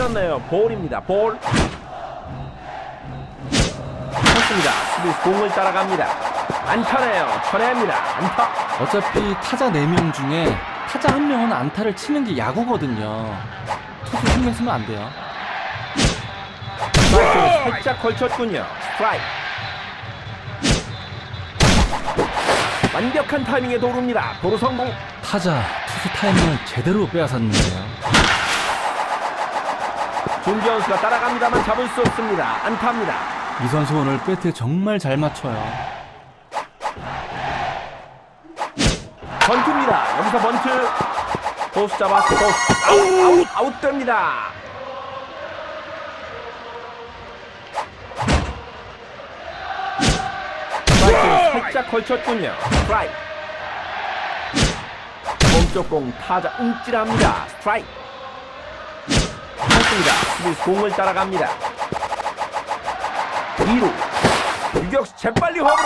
때렸네요. 볼입니다. 볼. 쳤습니다. 수비수 공을 따라갑니다. 안타네요. 쳐냅니다. 안타. 어차피 타자 4명 중에 타자 한 명은 안타를 치는 게 야구거든요. 투수 신경 쓰면 안 돼요. 살짝 걸쳤군요. 스트라이크. 완벽한 타이밍에 도루입니다. 도루 성공. 타자 투수 타이밍을 제대로 빼앗았는데요. 준기현수가 따라갑니다만 잡을 수 없습니다. 안타입니다. 이 선수 오늘 배트 정말 잘 맞춰요. 번트입니다. 여기서 번트. 포스 잡았어. 포스. 아웃, 아웃, 아웃됩니다. 살짝 걸쳤군요. 스트라이크. 몸쪽 공 타자 움찔합니다. 스트라이크. 수비수 공을 따라갑니다. 2루. 유격수 재빨리 홈으로.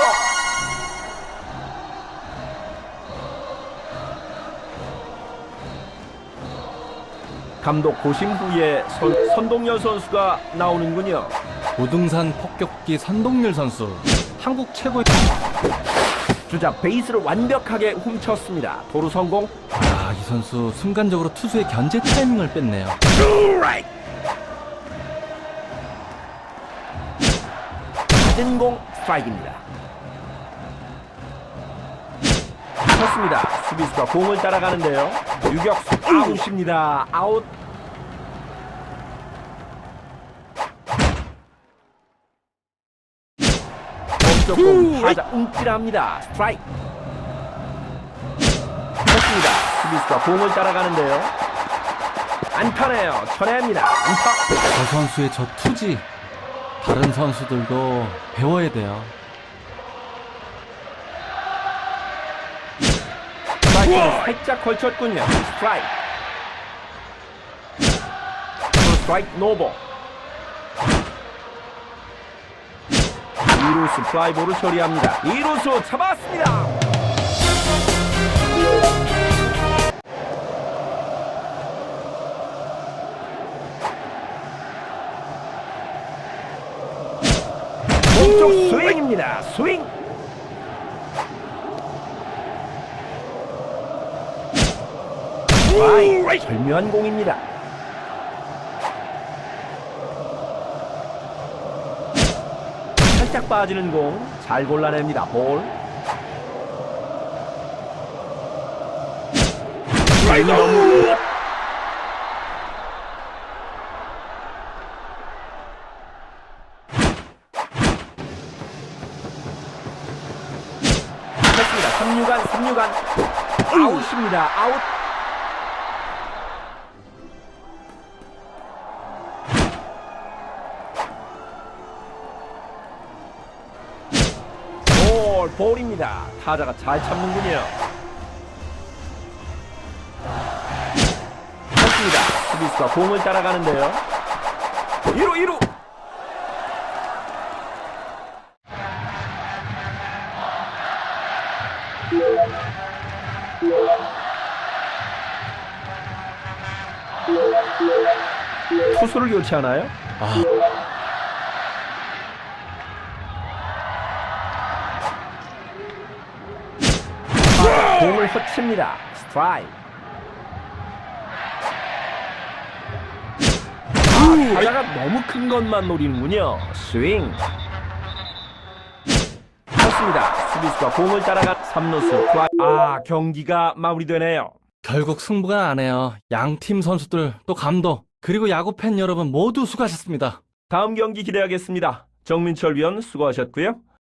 감독 고심 후에 선, 선동열 선수가 나오는군요. 우등산 폭격기 선동열 선수. 한국 최고의 주자 베이스를 완벽하게 훔쳤습니다. 도루 성공. 아, 이 선수 순간적으로 투수의 견제 타이밍을 뺐네요. 낮은 공 스트라이크입니다. 쳤습니다. 수비수가 공을 따라가는데요. 유격수 아웃입니다. 아웃. 공 타자 움찔합니다. 스트라이크. 쳤습니다. 수비수가 공을 따라가는데요. 안타네요. 쳐냅니다. 안타. 저 선수의 저 투지 다른 선수들도 배워야 돼요. 살짝 걸쳤군요. 스트라이크. 스트라이크 노볼. 2루수 플라이볼을 처리합니다. 2루수 잡았습니다. 몸쪽 스윙입니다. 스윙. 와이 절묘한 공입니다. 살짝 빠지는 공 잘 골라냅니다. 볼. 라인이 너무 3루간 3루간 아웃입니다. 아웃. 볼, 볼입니다. 타자가 잘 참는군요. 쳤습니다. 수비수가 공을 따라가는데요. 1루, 1루. 투수를 교체하나요? 아, 공을 허칩니다. 스트라이크. 아, 타자가 너무 큰 것만 노리는군요. 스윙. 좋습니다. 수비수가 공을 따라가 3루수 플라이. 아, 경기가 마무리되네요. 결국 승부가 나네요. 양 팀 선수들 또 감독 그리고 야구 팬 여러분 모두 수고하셨습니다. 다음 경기 기대하겠습니다. 정민철 위원 수고하셨고요.